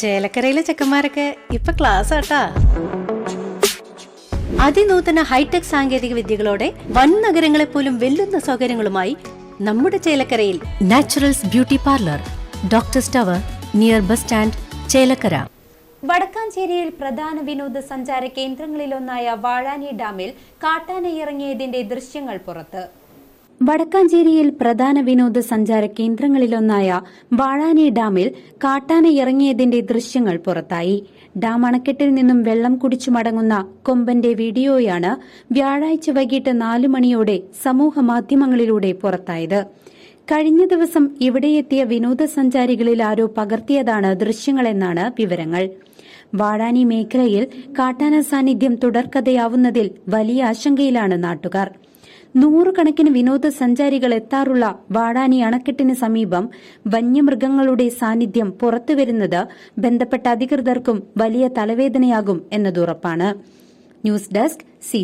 ചേലക്കരയിലെ ചെക്കന്മാരൊക്കെ ഇപ്പൊ ക്ലാസ് ആട്ടാ അതിനൂതന ഹൈടെക് സാങ്കേതിക വിദ്യകളോടെ വൻ നഗരങ്ങളെ പോലും വെല്ലുന്ന സൗകര്യങ്ങളുമായി നമ്മുടെ ചേലക്കരയിൽ naturals beauty parlour doctor tower near bus stand Chelakkara. വടക്കാഞ്ചേരിയിൽ പ്രധാന വിനോദസഞ്ചാര കേന്ദ്രങ്ങളിലൊന്നായ വാഴാനി ഡാമിൽ കാട്ടാനയിറങ്ങിയതിന്റെ ദൃശ്യങ്ങൾ പുറത്ത്. വടക്കാഞ്ചേരിയിൽ പ്രധാന വിനോദസഞ്ചാര കേന്ദ്രങ്ങളിലൊന്നായ വാഴാനി ഡാമിൽ കാട്ടാന ഇറങ്ങിയതിന്റെ ദൃശ്യങ്ങൾ പുറത്തായി. ഡാം അണക്കെട്ടിൽ നിന്നും വെള്ളം കുടിച്ചു മടങ്ങുന്ന കൊമ്പന്റെ വീഡിയോയാണ് വ്യാഴാഴ്ച വൈകിട്ട് നാലു മണിയോടെ സമൂഹ മാധ്യമങ്ങളിലൂടെ പുറത്തായത്. കഴിഞ്ഞ ദിവസം ഇവിടെയെത്തിയ വിനോദസഞ്ചാരികളിൽ ആരോ പകർത്തിയതാണ് ദൃശ്യങ്ങളെന്നാണ് വിവരങ്ങൾ. വാഴാനി മേഖലയിൽ കാട്ടാന സാന്നിധ്യം തുടർക്കഥയാവുന്നതിൽ വലിയ ആശങ്കയിലാണ് നാട്ടുകാർ. നൂറുകണക്കിന് വിനോദസഞ്ചാരികൾ എത്താറുള്ള വാടാനി അണക്കെട്ടിന് സമീപം വന്യമൃഗങ്ങളുടെ സാന്നിധ്യം പുറത്തുവരുന്നത് ബന്ധപ്പെട്ട അധികൃതർക്കും വലിയ തലവേദനയാകും എന്നതുറപ്പാണ്. News desk C